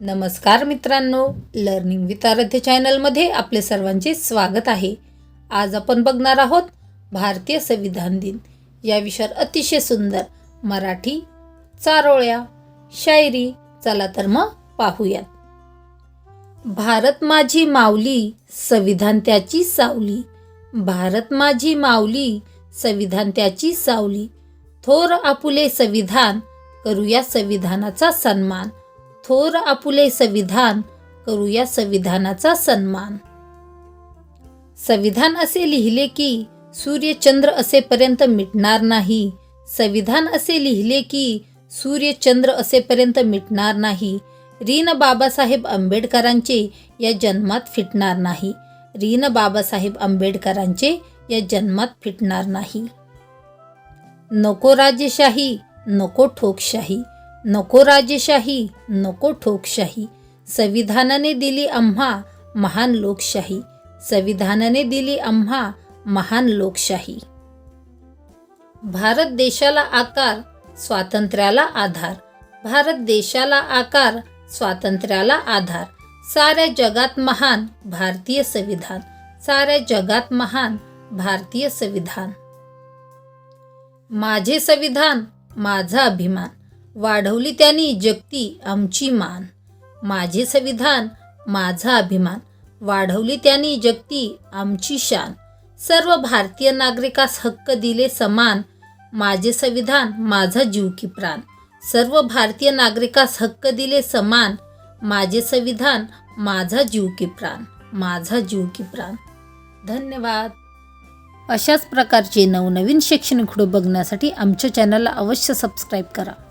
नमस्कार मित्रांनो learning with आराध्य चॅनलमध्ये आपले सर्वांचे स्वागत आहे. आज आपण बघणार आहोत भारतीय संविधान दिन. या विषयावर अतिशय सुंदर मराठी चारोळ्या शायरी. चला तर मग पाहूयात. भारत माझी माऊली संविधान त्याची सावली. भारत माझी माऊली संविधान त्याची सावली. थोर आपुले संविधान करूया संविधानाचा सन्मान. थोर आपुले संविधान करूया संविधानाचा सन्मान. संविधान असे लिहिले की सूर्य चंद्र असेपर्यंत मिटणार नाही. संविधान असे लिहिले की सूर्य चंद्र असेपर्यंत मिटणार नाही. रीन बाबासाहेब आंबेडकरांचे या जन्मात फिटणार नाही. रीन बाबासाहेब आंबेडकरांचे या जन्मात फिटणार नाही. नको राजेशाही नको ठोकशाही. नको राजेशाही नको ठोकशाही. संविधानाने दिली आम्हा महान लोकशाही. संविधानाने दिली आम्हा महान लोकशाही. भारत देशाला आकार स्वातंत्र्याला आधार. भारत देशाला आकार स्वातंत्र्याला आधार. साऱ्या जगात महान भारतीय संविधान. साऱ्या जगात महान भारतीय संविधान. माझे संविधान माझा अभिमान. वाढवली त्यांनी जगती आमची मान. माझे संविधान माझा अभिमान. वाढवली त्यांनी जगती आमची शान. सर्व भारतीय नागरिकास हक्क दिले समान. माझे संविधान माझा जीव की प्राण. सर्व भारतीय नागरिकास हक्क दिले समान. माझे संविधान माझा जीव की प्राण. माझा जीव की प्राण. धन्यवाद. अशाच प्रकारचे नवनवीन शैक्षणिक व्हिडिओ बघण्यासाठी आमच्या चॅनलला अवश्य सबस्क्राईब करा.